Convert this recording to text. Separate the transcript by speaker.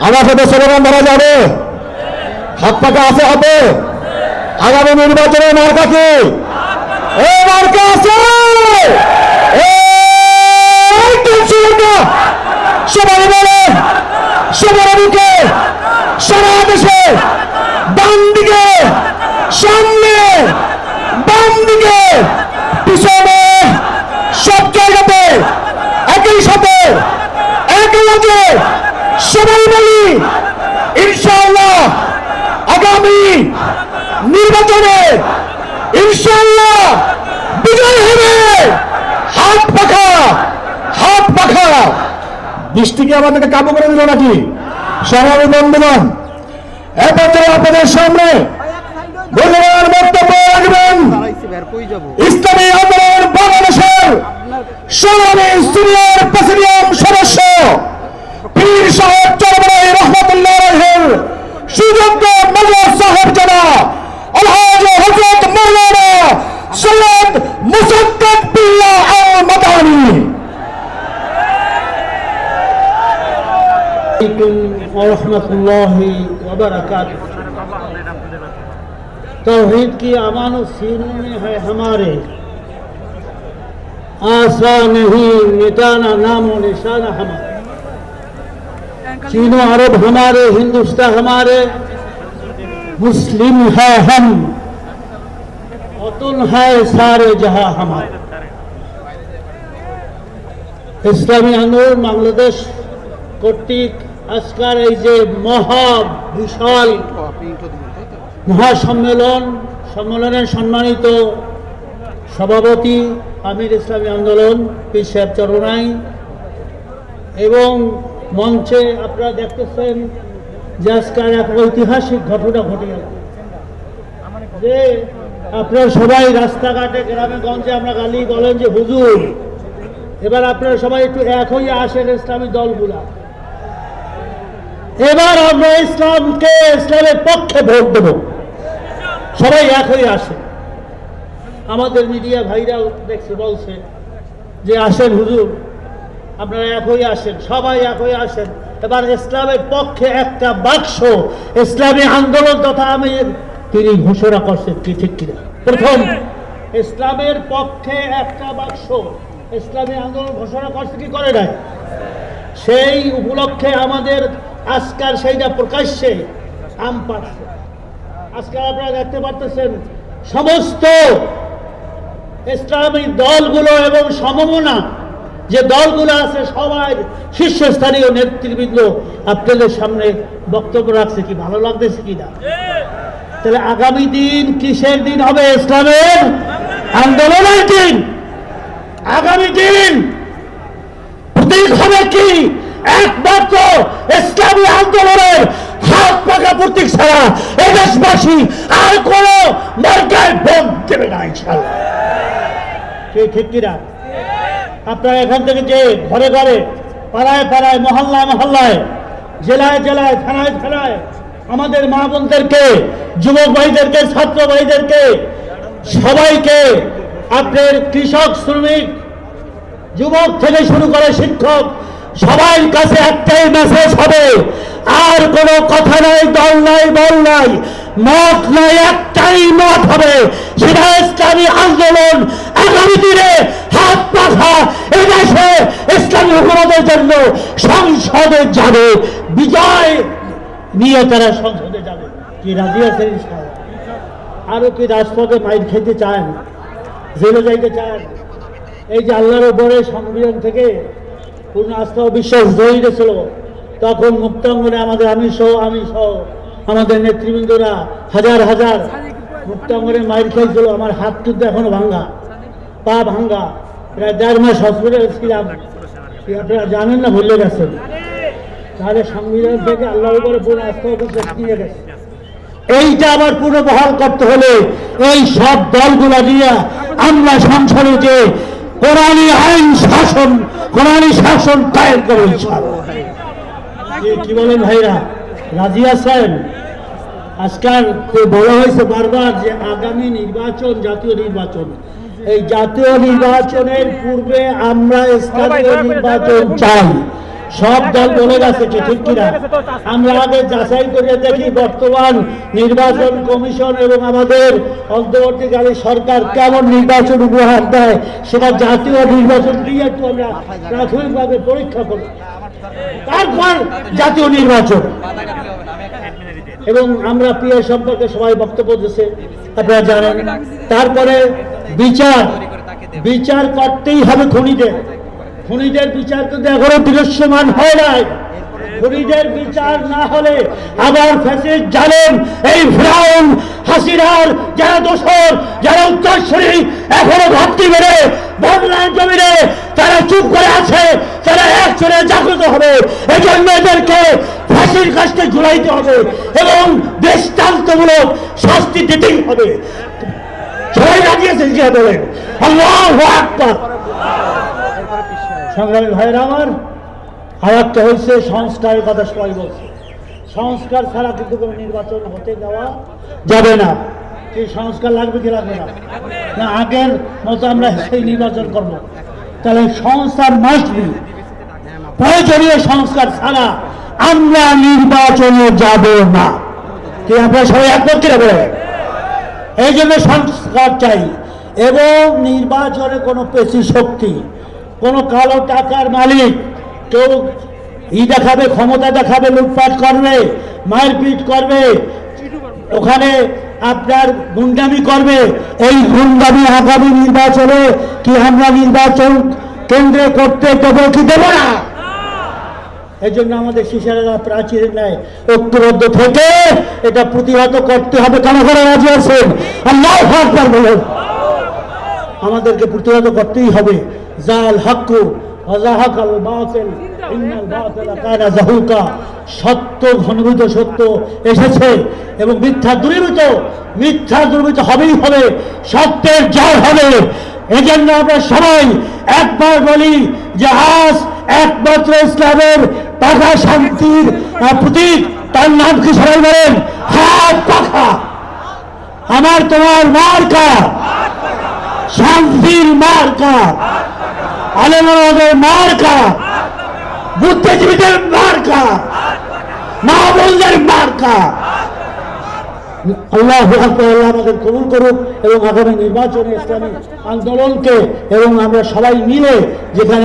Speaker 1: আমার সাথে স্লোগান ধরা যাবে। হাত পাকা আছে হাতে। আগামী নির্বাচনে মার্কা কি? এ মার্কা আছে। সবাই বলেন সবার মুখে সারা দেশে ডান দিকে সামনে বাম দিকে পিছনে, সব জায়গাতে, একই সাথে, একই সবাই বলি ইনশাআল্লাহ আগামী নির্বাচনে ইনশাআল্লাহ বিজয় হবে। হাত পাখা হাত পাখা। আমাদেরকে কাবু করে দিল নাকি? বন্ধুগণ এরপর আপনাদের সামনে বক্তব্য রাখবেন, ইসলামী আন্দোলন বাংলাদেশের সিনিয়র প্রেসিডিয়াম
Speaker 2: वरहमत तोहहीद की अमान सीनों में है हमारे आशा नहीं निताना नामो निशाना हमारे चीनो अरब हमारे हिंदुस्तान हमारे मुस्लिम है हम वतन है सारे जहाँ हमारे इस्लामी আন্দোলন बांग्लादेश কর্তৃক আজকার এই যে মহা বিশাল মহাসম্মেলন সম্মেলনের সম্মানিত সভাপতি আমির ইসলামী আন্দোলন পি সাহেব চরণাই এবং মঞ্চে আপনারা দেখতেছেন যে আজকাল এক ঐতিহাসিক ঘটনা ঘটে গেল। যে আপনারা সবাই রাস্তাঘাটে, গ্রামে, গঞ্জে, আমরা গালি বলেন যে হুজুর, এবার আপনারা সবাই একটু এক হয়ে আসেন ইসলামী দলগুলা। এবার আমরা ইসলামকে, ইসলামের পক্ষে ভোট দেব। সবাই এক হয়ে আসেন আমাদের মিডিয়া ভাইরাও দেখছে, বলছে যে, আসেন হুজুর, আপনারা এক হয়ে আসেন, সবাই এক হয়ে আসেন। এবার ইসলামের পক্ষে একটা বাক্স, ইসলামী আন্দোলন তথা আমি তিনি ঘোষণা করছেন কি ঠিক কিনা। প্রথম, ইসলামের পক্ষে একটা বাক্স, ইসলামী আন্দোলন ঘোষণা করছে কি করে নাই? সেই উপলক্ষে আমাদের আজকাল সেইটা প্রকাশ্যে আম পাচ্ছে আজকাল আপনারা দেখতে পারতেছেন, সমস্ত ইসলামী দলগুলো এবং সমমনা, যে দলগুলো আছে সবাই শীর্ষস্থানীয় নেতৃবৃন্দ, আপনাদের সামনে বক্তব্য রাখছে কি, ভালো লাগতেছে কি না? তাহলে আগামী দিন কিসের দিন হবে ইসলামের আন্দোলনের দিন? আগামী দিন হবে কি? আপনারা এখান থেকে যে ঘরে ঘরে, পাড়ায় পাড়ায় মহল্লায় মহল্লায়, জেলায় জেলায়, থানায় থানায় আমাদের মা বোনদেরকে, যুবক ভাইদেরকে, ছাত্র ভাইদেরকে, সবাইকে আপনার কৃষক, শ্রমিক, যুবক থেকে শুরু করে শিক্ষক সবার কাছে একটাই মেসেজ হবে। আর কোনো কথা নাই, দল নাই, বল নাই, মত নাই, একটাই মত হবে। সেটা ইসলামী আন্দোলন আগামী দিনে হাত পাখা এদেশে ইসলামী হুকুমতের জন্য সংসদে যাবে। বিজয় নিয়ে তারা সংসদে যাবে। কি রাজি আছেন? আরও কি রাজপথে মাইর খেতে চান? জেলে যাইতে চান? এই যে আল্লাহর উপরে সংবিধান থেকে পূর্ণ আস্থা ও বিশ্বাস জড়িত ছিল তখন মুক্তাঙ্গনে আমাদের আমি সহ আমি সহ আমাদের নেতৃবৃন্দরা হাজার হাজার মুক্তাঙ্গনে মাইর খাইছিল। আমার হাত কিন্তু এখনও ভাঙ্গা, পা ভাঙ্গা। প্রায় দেড় মাস হসপিটালে ছিলাম। আপনারা জানেন না, ভুলে গেছেন। তাহলে সংবিধান থেকে আল্লাহর উপরে পূর্ণ আস্থা বিশ্বাস নিয়ে গেছে। এইটা আবার পুনর্বহাল করতে হলে এই সব দলগুলা নিয়ে আমরা সংসদে যে কোরআনী আইন শাসন কোরআনী শাসন কায়েম করে কি- কি বলেন ভাইরা? রাজি আছেন? আজকাল বলা হয়েছে বারবার যে আগামী নির্বাচন জাতীয় নির্বাচন। এই জাতীয় নির্বাচনের পূর্বে আমরা স্থানীয় নির্বাচন চাই। সব দল বলে গেছে কি ঠিক কিনা। আমরা আগে যাচাই করে দেখি বর্তমান নির্বাচন কমিশন এবং আমাদের অন্তর্বর্তীকালী সরকার কেমন নির্বাচন উপহার দেয়, সেটা জাতীয় নির্বাচন দিয়ে একটু আমরা প্রাথমিকভাবে পরীক্ষা করি। তারপর জাতীয় নির্বাচন। এবং আমরা প্রিয় সম্পর্কে সবাই বক্তব্য দিচ্ছে আপনারা জানেন। তারপরে বিচার। বিচার করতেই হবে খুনিদের খুনিদের বিচার কিন্তু এখনও দৃশ্যমান হয় নাই। খুনিদের বিচার না হলে আবার ফ্যাসিস্ট জানেন এই ফ্রাউন, হাসিনার যারা দোষর, যারা উত্তরসূরি, এখনও ভাবতে মেরে বাংলার জমিনে তারা চুপ করে আছে, তারা একসঙ্গে জাগ্রত হবে এই জন্য এদেরকে ফাঁসির কাছতে ঝুলাইতে হবে এবং দৃষ্টান্তমূলক শাস্তি দিতেই হবে। সবাই রাজি আছেন? যে বলেন। আল্লাহ সংগ্রামী ভাইয়েরা আমার আর একটা হয়েছে সংস্কারের কথা সবাই বলছে। সংস্কার ছাড়া কিন্তু কোনো নির্বাচন হতে দেওয়া যাবে না। কি সংস্কার লাগবে কি লাগবে না? না, আগের মতো আমরা সেই নির্বাচন করব। তাহলে সংস্কার মাস্ট বি প্রয়োজনীয় সংস্কার ছাড়া আমরা নির্বাচনে যাব না। কি আপনারা সবাই একমত কিনা বলে এই জন্য সংস্কার চাই। এবং নির্বাচনে কোনো পেশি শক্তি কোনো কালো টাকার মালিক কেউ ই দেখাবে, ক্ষমতা দেখাবে, লুটপাট করবে, মারপিট করবে, ওখানে আপনার গুন্ডামি করবে। এই গুন্ডামি আগামী নির্বাচনে কি আমরা নির্বাচন কেন্দ্রে করতে দেবো কি দেবো না? এই জন্য আমাদের শিশারা প্রাচীরের ন্যায় ঐক্যবদ্ধ থেকে এটা প্রতিহত করতে হবে। কেন করে রাজি আছেন? আল্লাহ আকবার বলুন। আমাদেরকে প্রতিহত করতেই হবে। জাল সত্য, ঘনীভূত, সত্য এসেছে এবং মিথ্যা দূরীভূত মিথ্যা দূরীভূত হবেই হবে, সত্যের জয় হবে। এজন্য আমরা সবাই একবার বলি যে আজ একমাত্র ইসলামের পাখা শান্তির প্রতীক, তার নাম কি সবাই বলেন? হাত পাখা। আমার তোমার মার্কা। শান্তির মার্কা আলমের মার্কা, বুদ্ধিজীবীদের মার্কা মাহবুলদের মার্কা। আল্লাহ আল্লাহ আমাদের কবুল করুক এবং আগামী নির্বাচনে ইসলামী আন্দোলনকে এবং আমরা সবাই মিলে যেখানে